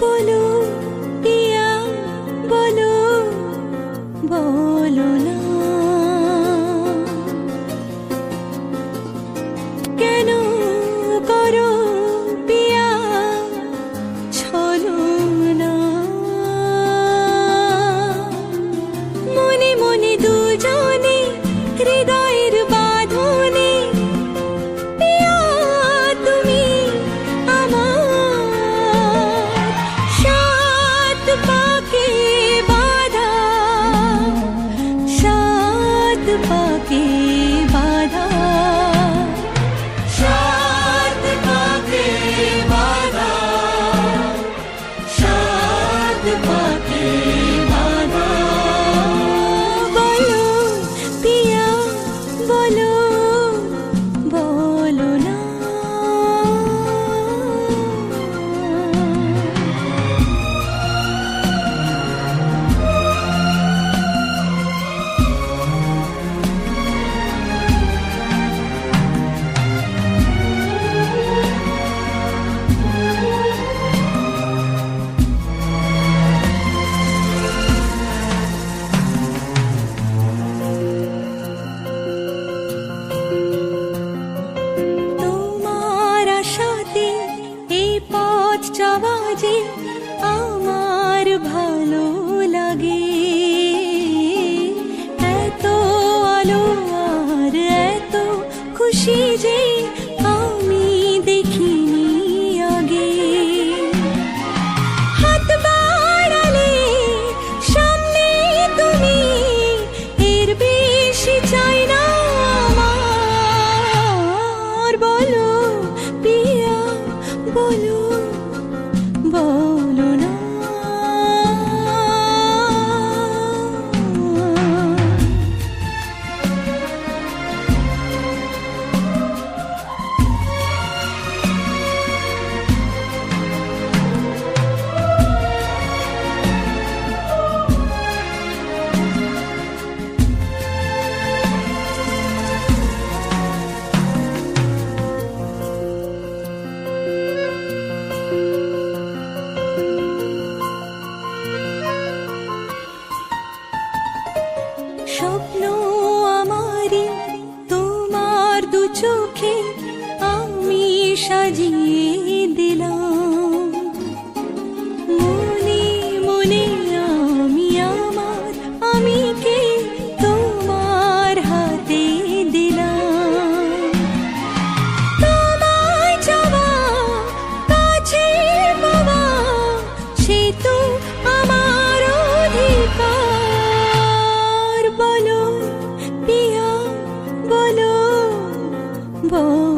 বলো দশটা বাজে আমার ভালো লাগে। এত আলো আর এত খুশি যে আমি দেখিনি আগে। হাত বাড়ালে সামনে তুমি, এর বেশি চাই না আমার। বলো পিয়া বলো। চোখে আমি সাজিয়ে Oh.